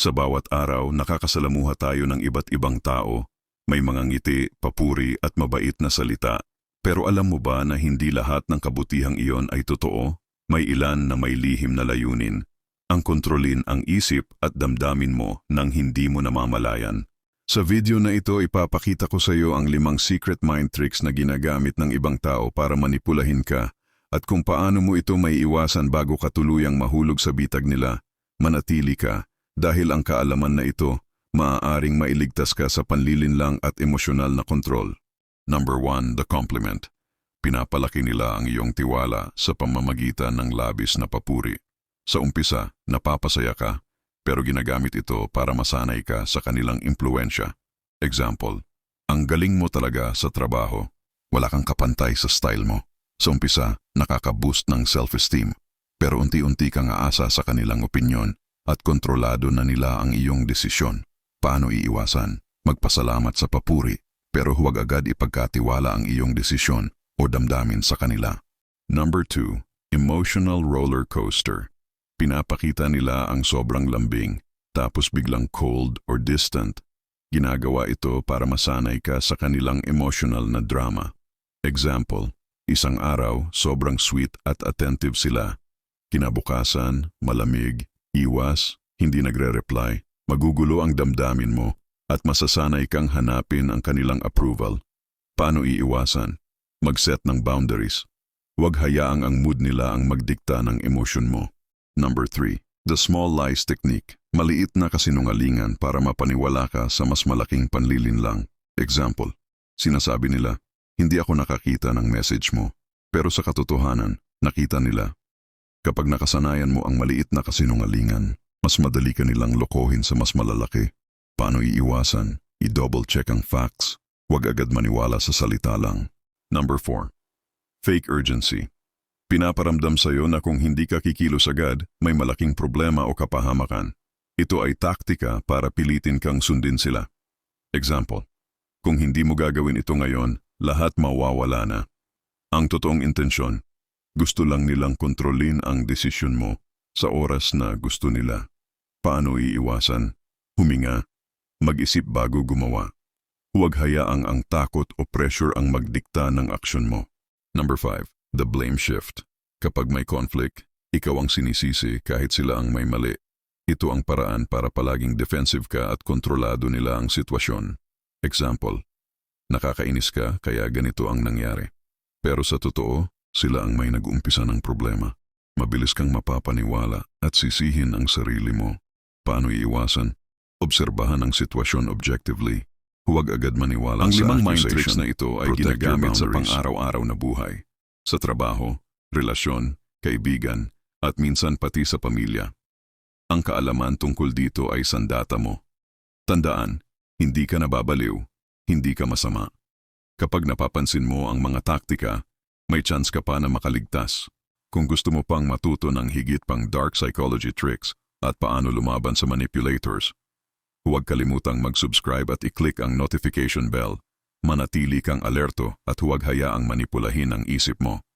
Sa bawat araw, nakakasalamuha tayo ng iba't ibang tao. May mga ngiti, papuri at mabait na salita. Pero alam mo ba na hindi lahat ng kabutihang iyon ay totoo? May ilan na may lihim na layunin. Ang kontrolin ang isip at damdamin mo nang hindi mo namamalayan. Sa video na ito, ipapakita ko sa iyo ang limang secret mind tricks na ginagamit ng ibang tao para manipulahin ka at kung paano mo ito may iwasan bago ka tuluyang mahulog sa bitag nila. Manatili ka dahil ang kaalaman na ito maaaring mailigtas ka sa panlilinlang at emosyonal na kontrol. Number 1. The compliment. Pinapalaki nila ang iyong tiwala sa pamamagitan ng labis na papuri. Sa umpisa, napapasaya ka, pero ginagamit ito para masanay ka sa kanilang impluensya. Example, ang galing mo talaga sa trabaho. Wala kang kapantay sa style mo. Sa umpisa, nakaka-boost ng self-esteem, pero unti-unti kang aasa sa kanilang opinyon at kontrolado na nila ang iyong desisyon. Paano iiwasan? Magpasalamat sa papuri, pero huwag agad ipagkatiwala ang iyong desisyon o damdamin sa kanila. Number 2. Emotional roller coaster. Pinapakita nila ang sobrang lambing, tapos biglang cold or distant. Ginagawa ito para masanay ka sa kanilang emotional na drama. Example, isang araw, sobrang sweet at attentive sila. Kinabukasan, malamig, iwas, hindi nagre-reply, magugulo ang damdamin mo at masasanay kang hanapin ang kanilang approval. Paano iiwasan? Mag-set ng boundaries. Huwag hayaang ang mood nila ang magdikta ng emosyon mo. Number 3. The small lies technique. Maliit na kasinungalingan para mapaniwala ka sa mas malaking panlilinlang. Example, sinasabi nila, hindi ako nakakita ng message mo. Pero sa katotohanan, nakita nila. Kapag nakasanayan mo ang maliit na kasinungalingan, mas madali ka nilang lokohin sa mas malalaki. Paano iiwasan? I-double check ang facts. Huwag agad maniwala sa salita lang. Number 4. Fake urgency. Pinaparamdam sa iyo na kung hindi ka kikilos agad, may malaking problema o kapahamakan. Ito ay taktika para pilitin kang sundin sila. Example, kung hindi mo gagawin ito ngayon, lahat mawawala na. Ang totoong intensyon, gusto lang nilang kontrolin ang desisyon mo sa oras na gusto nila. Paano iiwasan? Huminga. Mag-isip bago gumawa. Huwag hayaang ang takot o pressure ang magdikta ng aksyon mo. Number 5. The blame shift. Kapag may conflict, ikaw ang sinisisi kahit sila ang may mali. Ito ang paraan para palaging defensive ka at kontrolado nila ang sitwasyon. Example, nakakainis ka kaya ganito ang nangyari. Pero sa totoo, sila ang may nag-umpisa ng problema. Mabilis kang mapapaniwala at sisihin ang sarili mo. Paano iiwasan? Obserbahan ang sitwasyon objectively. Huwag agad maniwala Ang sa limang mind tricks na ito ay ginagamit sa pang-araw-araw na buhay. Sa trabaho, relasyon, kaibigan, at minsan pati sa pamilya. Ang kaalaman tungkol dito ay sandata mo. Tandaan, hindi ka nababaliw, hindi ka masama. Kapag napapansin mo ang mga taktika, may chance ka pa na makaligtas. Kung gusto mo pang matuto ng higit pang dark psychology tricks at paano lumaban sa manipulators, huwag kalimutang mag-subscribe at i-click ang notification bell. Manatili kang alerto at huwag hayaang manipulahin ang isip mo.